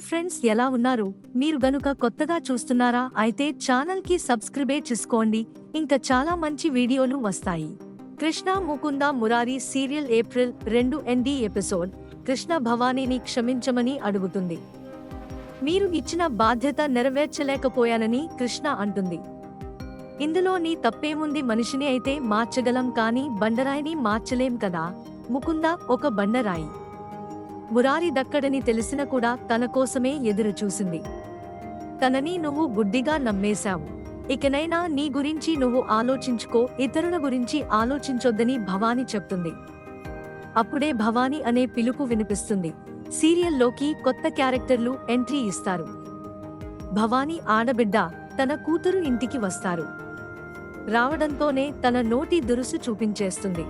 Hi friends ఎలా ఉన్నారు? మీరు గనుక కొత్తగా చూస్తున్నారా అయితే ఛానల్కి సబ్స్క్రైబే చేసుకోండి. ఇంకా చాలా మంచి వీడియోలు వస్తాయి. కృష్ణ ముకుంద మురారి సీరియల్ ఏప్రిల్ రెండు ఎన్డి ఎపిసోడ్. కృష్ణ భవానీని క్షమించమని అడుగుతుంది. మీరు ఇచ్చిన బాధ్యత నెరవేర్చలేకపోయానని కృష్ణ అంటుంది. ఇందులో నీ తప్పేముంది మనిషిని అయితే మార్చగలం కానీ బండరాయిని మార్చలేం కదా? ముకుంద ఒక బండరాయి. మురారి దక్కడని తెలిసిన కూడా తన కోసమే ఎదురు చూసింది. తనని నువ్వు గుడ్డిగా నమ్మేశావు. ఇకనైనా నీ గురించి నువ్వు ఆలోచించుకో ఇతరుల గురించి ఆలోచించొద్దని భవాని చెప్తుంది. అప్పుడే భవాని అనే పిలుపు వినిపిస్తుంది. సీరియల్లోకి కొత్త క్యారెక్టర్లు ఎంట్రీ ఇస్తారు. భవాని ఆడబిడ్డ తన కూతురు ఇంటికి వస్తారు. రావడంతోనే తన నోటి దురుసు చూపించేస్తుంది.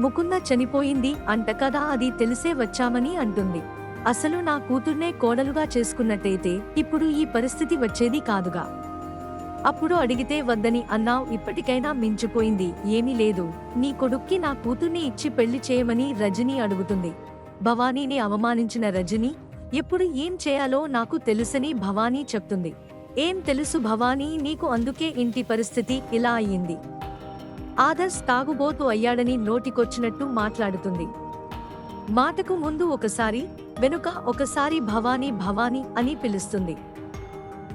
ముకుంద చనిపోయింది అంట కదా అది తెలిసే వచ్చామని అంటుంది. అసలు నా కూతుర్నే కోడలుగా చేసుకున్నట్టయితే ఇప్పుడు ఈ పరిస్థితి వచ్చేది కాదుగా. అప్పుడు అడిగితే వద్దని అన్నావు ఇప్పటికైనా మించిపోయింది ఏమీ లేదు. నీ కొడుక్కి నా కూతుర్ని ఇచ్చి పెళ్ళి చేయమని రజని అడుగుతుంది. భవానీని అవమానించిన రజని ఎప్పుడు ఏం చేయాలో నాకు తెలుసని భవానీ చెప్తుంది. ఏం తెలుసు భవానీ నీకు అందుకే ఇంటి పరిస్థితి ఇలా అయ్యింది ఆదర్శ్ తాగుబోతు అయ్యాడని నోటికొచ్చినట్టు మాట్లాడుతుంది. మాటకు ముందు ఒకసారి వెనుక ఒకసారి భవానీ భవానీ అని పిలుస్తుంది.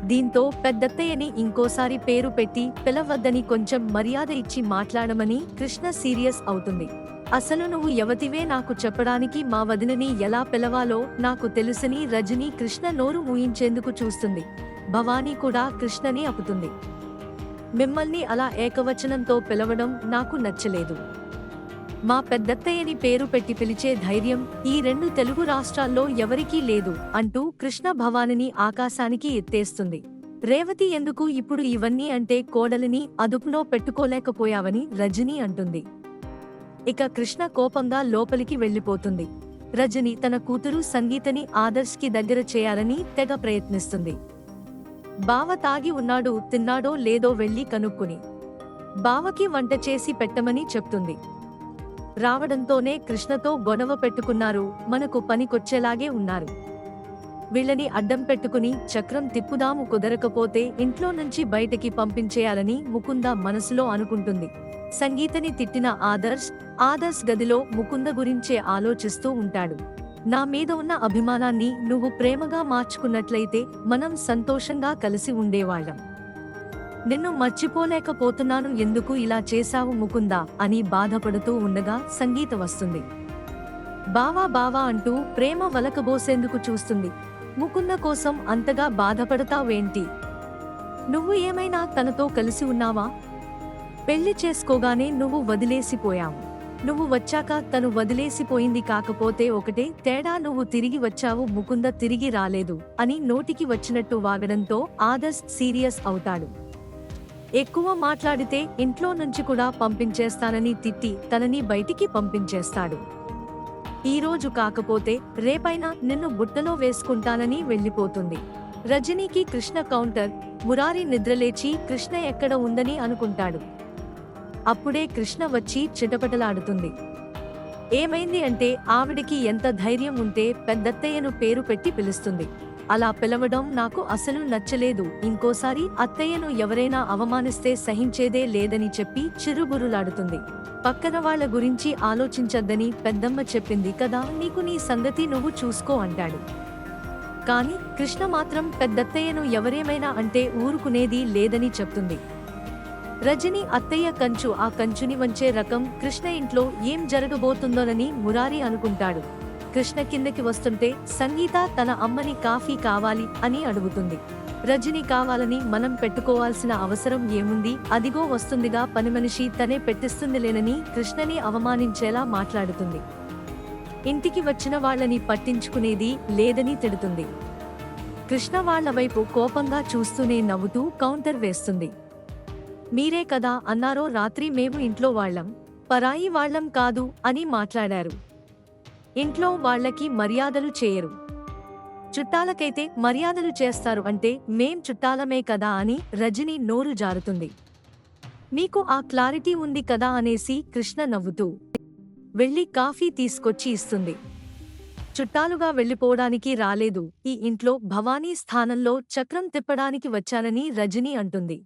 దీంతో పెద్దత్తయ్యని ఇంకోసారి పేరు పెట్టి పిలవద్దని కొంచెం మర్యాద ఇచ్చి మాట్లాడమని కృష్ణ సీరియస్ అవుతుంది. అసలు నువ్వు యవతివే నాకు చెప్పడానికి మా వదినని ఎలా పిలవాలో నాకు తెలుసని రజని కృష్ణ నోరు ఊహించేందుకు చూస్తుంది. భవానీ కూడా కృష్ణని అపుతుంది. మిమ్మల్ని అలా ఏకవచనంతో పిలవడం నాకు నచ్చలేదు. మా పెద్దత్తయ్యని పేరు పెట్టి పిలిచే ధైర్యం ఈ రెండు తెలుగు రాష్ట్రాల్లో ఎవరికీ లేదు అంటూ కృష్ణ భవానిని ఆకాశానికి ఎత్తేస్తుంది. రేవతి ఎందుకు ఇప్పుడు ఇవన్నీ అంటే కోడలిని అదుపులో పెట్టుకోలేకపోయావని రజని అంటుంది. ఇక కృష్ణ కోపంగా లోపలికి వెళ్ళిపోతుంది రజని తన కూతురు సంగీతని ఆదర్శ్కి దగ్గర చేయాలని తెగ ప్రయత్నిస్తుంది. బావ తాగి ఉన్నాడు తిన్నాడో లేదో వెళ్ళి కనుక్కుని. బావకి వంట చేసి పెట్టమని చెప్తుంది. రావడంతోనే కృష్ణతో గొడవ పెట్టుకున్నారు మనకు పనికొచ్చేలాగే ఉన్నారు. వీళ్ళని అడ్డం పెట్టుకుని చక్రం తిప్పుదాము కుదరకపోతే ఇంట్లో నుంచి బయటకి పంపించేయాలని ముకుంద మనసులో అనుకుంటుంది. సంగీతని తిట్టిన ఆదర్శ్ ఆదర్శ్ గదిలో ముకుంద గురించే ఆలోచిస్తూ ఉంటాడు. నా మీద ఉన్న అభిమానాన్ని నువ్వు ప్రేమగా మార్చుకున్నట్లయితే మనం సంతోషంగా కలిసి ఉండేవాళ్ళం. నిన్ను మర్చిపోలేకపోతున్నాను ఎందుకు ఇలా చేశావు ముకుందా అని బాధపడుతూ ఉండగా సంగీత వస్తుంది. బావా బావా అంటూ ప్రేమ వలకబోసేందుకు చూస్తుంది. ముకుంద కోసం అంతగా బాధపడతావేంటి? నువ్వు ఏమైనా తనతో కలిసి ఉన్నావా? పెళ్ళి చేసుకోగానే నువ్వు వదిలేసిపోయావు. నువ్వు వచ్చాక తను వదిలేసిపోయింది కాకపోతే ఒకటే తేడా నువ్వు తిరిగి వచ్చావు ముకుంద తిరిగి రాలేదు అని నోటికి వచ్చినట్టు వాగడంతో ఆదర్శ్ సీరియస్ అవుతాడు. ఎక్కువ మాట్లాడితే ఇంట్లో నుంచి కూడా పంపించేస్తానని తిట్టి తనని బయటికి పంపించేస్తాడు. ఈరోజు కాకపోతే రేపైనా నిన్ను బుట్టలో వేసుకుంటానని వెళ్ళిపోతుంది. రజనీకి కృష్ణ కౌంటర్ మురారి నిద్రలేచి కృష్ణ ఎక్కడ ఉందని అనుకుంటాడు. అప్పుడే కృష్ణ వచ్చి చిటపటలాడుతుంది. ఏమైంది అంటే ఆవిడికి ఎంత ధైర్యం ఉంటే పెద్దత్తయ్యను పేరు పెట్టి పిలుస్తుంది. అలా పిలవడం నాకు అసలు నచ్చలేదు. ఇంకోసారి అత్తయ్యను ఎవరైనా అవమానిస్తే సహించేదే లేదని చెప్పి చిరుబురులాడుతుంది పక్కన వాళ్ళ గురించి ఆలోచించద్దని పెద్దమ్మ చెప్పింది కదా నీకు నీ సంగతి నువ్వు చూసుకో అంటాడు. కాని కృష్ణ మాత్రం పెద్దత్తయ్యను ఎవరేమైనా అంటే ఊరుకునేది లేదని చెప్తుంది. రజని అత్తయ్య కంచు ఆ కంచుని వంచే రకం కృష్ణ ఇంట్లో ఏం జరగబోతుందోనని మురారి అనుకుంటాడు. కృష్ణ కిందకి వస్తుంటే సంగీత తన అమ్మని కాఫీ కావాలి అని అడుగుతుంది. రజని కావాలని మనం పెట్టుకోవాల్సిన అవసరం ఏముంది? అదిగో వస్తుందిగా పనిమనిషి తనే పెట్టిస్తుందిలేనని కృష్ణని అవమానించేలా మాట్లాడుతుంది. ఇంటికి వచ్చిన వాళ్ళని పట్టించుకునేది లేదని తిడుతుంది. కృష్ణ వాళ్ళ వైపు కోపంగా చూస్తూనే నవ్వుతూ కౌంటర్ వేస్తుంది. మీరే కదా అన్నారో రాత్రి మేము ఇంట్లో వాళ్ళం. పరాయి వాళ్ళం కాదు అని మాట్లాడారు. ఇంట్లో వాళ్ళకి మర్యాదలు చేయరు. చుట్టాలకైతే మర్యాదలు చేస్తారు అంటే మేం చుట్టాలమే కదా అని రజని నోరు జారుతుంది. మీకు ఆ క్లారిటీ ఉంది కదా అనేసి కృష్ణ నవ్వుతూ వెళ్ళి కాఫీ తీసుకొచ్చి ఇస్తుంది. చుట్టాలుగా వెళ్ళిపోవడానికి రాలేదు. ఈ ఇంట్లో భవానీ స్థానంలో చక్రం తిప్పడానికి వచ్చానని రజని అంటుంది.